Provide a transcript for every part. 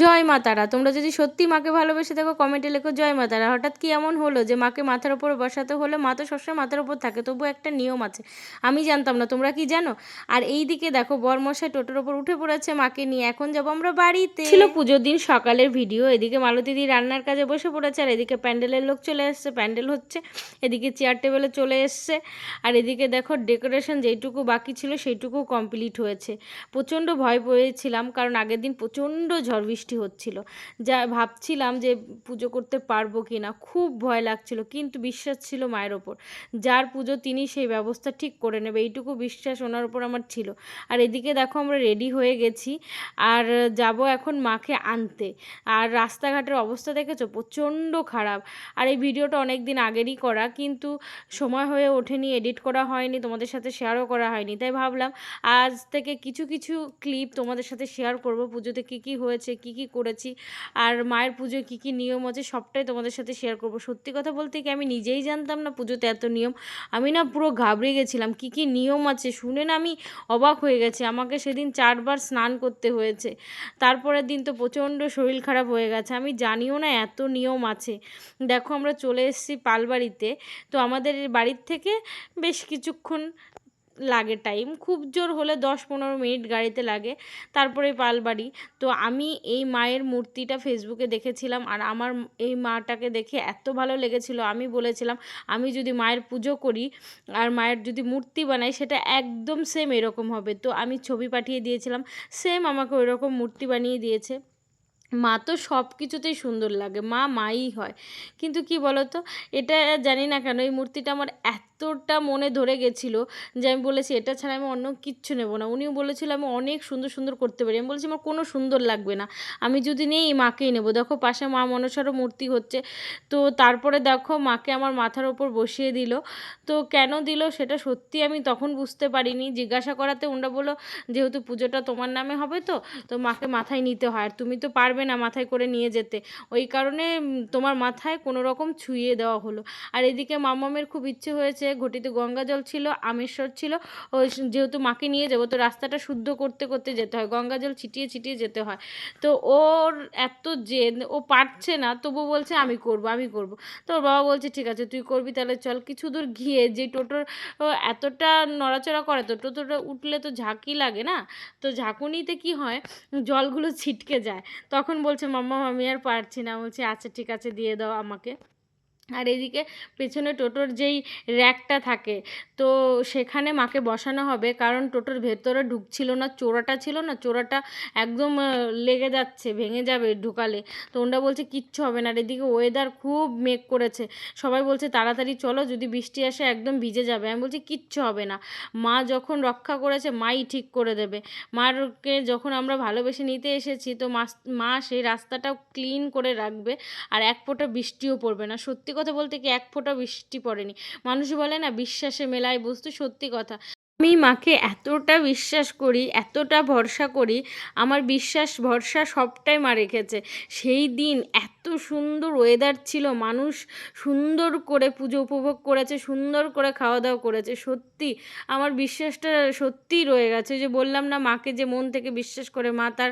জয় মা তারা। তোমরা যদি সত্যি মাকে ভালোবেসে দেখো কমেন্টে লেখো, জয় মা তারা। হঠাৎ কি এমন হলো যে মাকে মাথার ওপর বসাতে হলে মা তো সবসময় মাথার ওপর থাকে, তবু একটা নিয়ম আছে। আমি জানতাম না, তোমরা কি জানো? আর এই দিকে দেখো, বরমশাই টোটোর ওপর উঠে পড়েছে মাকে নিয়ে। এখন যাব আমরা বাড়িতে। ছিল পুজোর দিন সকালের ভিডিও এদিকে মালতীদি রান্নার কাজে বসে পড়েছে, আর এদিকে প্যান্ডেলের লোক চলে এসছে, প্যান্ডেল হচ্ছে, এদিকে চেয়ার টেবিলে চলে এসছে, আর এদিকে দেখো ডেকোরেশন যেইটুকু বাকি ছিল সেইটুকু কমপ্লিট হয়েছে। প্রচণ্ড ভয় পেয়েছিলাম, কারণ আগের দিন প্রচণ্ড ঝড় হচ্ছিল। যা ভাবছিলাম যে পুজো করতে পারব কি না খুব ভয় লাগছিল, কিন্তু বিশ্বাস ছিল মায়ের ওপর। যার পুজো তিনি সেই ব্যবস্থা ঠিক করে নেবে, এইটুকু বিশ্বাস ওনার ওপর আমার ছিল। আর এদিকে দেখো আমরা রেডি হয়ে গেছি, আর যাব এখন মাকে আনতে। আর রাস্তাঘাটের অবস্থা দেখেছ? প্রচণ্ড খারাপ। আর এই ভিডিওটা অনেক দিন আগেরই করা, কিন্তু সময় হয়ে ওঠেনি এডিট করা হয়নি, তোমাদের সাথে শেয়ারও করা হয়নি। তাই ভাবলাম আজ থেকে কিছু কিছু ক্লিপ তোমাদের সাথে শেয়ার করব, পুজোতে কী কী হয়েছে, কী কী করেছি, আর মায়ের পুজোয় কী কী নিয়ম আছে, সবটাই তোমাদের সাথে শেয়ার করব। সত্যি কথা বলতে কি আমি নিজেই জানতাম না পুজোতে এত নিয়ম। আমি না পুরো ঘাবড়ে গেছিলাম কী কী নিয়ম আছে শুনে না আমি অবাক হয়ে গেছি। আমাকে সেদিন চারবার স্নান করতে হয়েছে, তারপরের দিন তো প্রচণ্ড শরীর খারাপ হয়ে গেছে। আমি জানিও না এত নিয়ম আছে। দেখো আমরা চলে এসেছি পালবাড়িতে, তো আমাদের বাড়ির থেকে বেশ কিছুক্ষণ লাগে টাইম খুব জোর হলে দশ পনেরো মিনিট গাড়িতে লাগে। তারপরে পালবাড়ি তো আমি এই মায়ের মূর্তিটা ফেসবুকে দেখেছিলাম আর আমার এই মাটাকে দেখে এত ভালো লেগেছিল। আমি বলেছিলাম, আমি যদি মায়ের পুজো করি আর মায়ের যদি মূর্তি বানাই, সেটা একদম সেম এরকম হবে। তো আমি ছবি পাঠিয়ে দিয়েছিলাম। সেম আমাকে ওই রকম মূর্তি বানিয়ে দিয়েছে। মা তো সব কিছুতেই সুন্দর লাগে, মা মাই হয়। কিন্তু কি বলতো? এটা জানি না কেন, এই মূর্তিটা আমার এতটা মনে ধরে গেছিল যে আমি বলেছি, এটা ছাড়া আমি অন্য কিচ্ছু নেব না। উনিও বলেছিল, আমি অনেক সুন্দর সুন্দর করতে পারি। আমি বলেছি, আমার কোনো সুন্দর লাগবে না। আমি যদি নেই, মাকেই নেব। দেখো, পাশে মা মনসারও মূর্তি হচ্ছে। তো তারপরে দেখো, মাকে আমার মাথার ওপর বসিয়ে দিল। তো কেন দিল সেটা সত্যি আমি তখন বুঝতে পারিনি। জিজ্ঞাসা করাতে ওনরা বলল, যেহেতু পুজোটা তোমার নামে হবে তো তো মাকে মাথায় নিতে হয়। আর তুমি তো পারবে না মাথায় করে নিয়ে যেতে। ওই কারণে তোমার মাথায় কোনো রকম ছুঁয়ে দেওয়া হলো। আর এদিকে মামামের খুব ইচ্ছে হয়েছে, ঘটিতে গঙ্গা জল ছিল, আমেশ্বর ছিল। যেহেতু মাকে নিয়ে যাব, তো রাস্তাটা শুদ্ধ করতে করতে যেতে হয়, গঙ্গা জল ছিটিয়ে ছিটিয়ে যেতে হয়। তো ওর এত জেদ, ও পারছে না, তবু বলছে, আমি করব আমি করব। তো ওর বাবা বলছে, ঠিক আছে, তুই করবি, তাহলে চল। কিছু দূর গিয়ে যে টোটোর এতটা নড়াচড়া করে, তো টোটোটা উঠলে তো ঝাঁকি লাগে না? তো ঝাঁকুনিতে কি হয়, জলগুলো ছিটকে যায়। তখন বলছে মাম্মা আমি আর পারছি না। বলছি আচ্ছা ঠিক আছে দিয়ে দাও আমাকে। আর এদিকে পেছনে টোটোর যেই র্যাকটা থাকে, তো সেখানে মাকে বসানো হবে কারণ টোটোর ভেতরে ঢুকছিল না, চোরাটা ছিল না, চোরাটা একদম লেগে যাচ্ছে, ভেঙে যাবে ঢুকালে। তো ওনরা বলছে, কিচ্ছু হবে না। আর এদিকে ওয়েদার খুব মেঘ করেছে। সবাই বলছে, তাড়াতাড়ি চলো, যদি বৃষ্টি আসে একদম ভিজে যাবে। আমি বলছি, কিচ্ছু হবে না। মা যখন রক্ষা করেছে, মাই ঠিক করে দেবে। মারকে যখন আমরা ভালোবেসে নিতে এসেছি, তো মা সেই রাস্তাটাও ক্লিন করে রাখবে, আর এক ফোঁটা বৃষ্টিও পড়বে না। সত্যি কথা বলতে কি এক ফোঁটা বৃষ্টি পড়েনি। মানুষ বলে না বিশ্বাসে মেলায় বস্তু সত্যি কথা। আমি মাকে এতটা বিশ্বাস করি, এতটা ভরসা করি, আমার বিশ্বাস ভরসা সবটাই মা রেখেছে। সেই দিন এত সুন্দর ওয়েদার ছিল, মানুষ সুন্দর করে পুজো উপভোগ করেছে, সুন্দর করে খাওয়া দাওয়া করেছে, সত্যি আমার বিশ্বাসটা সত্যিই রয়ে গেছে যে বললাম না, মাকে যে মন থেকে বিশ্বাস করে মা তার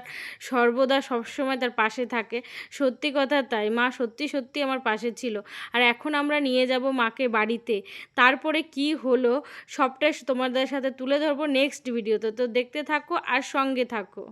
সর্বদা সবসময় তার পাশে থাকে, সত্যি কথা তাই, মা সত্যি সত্যি আমার পাশে ছিল। আর এখন আমরা নিয়ে যাব মাকে বাড়িতে, তারপরে কি হলো সবটাই তোমাদের সাথে তুলে ধরবো নেক্সট ভিডিওতে তো দেখতে থাকো আর সঙ্গে থাকো।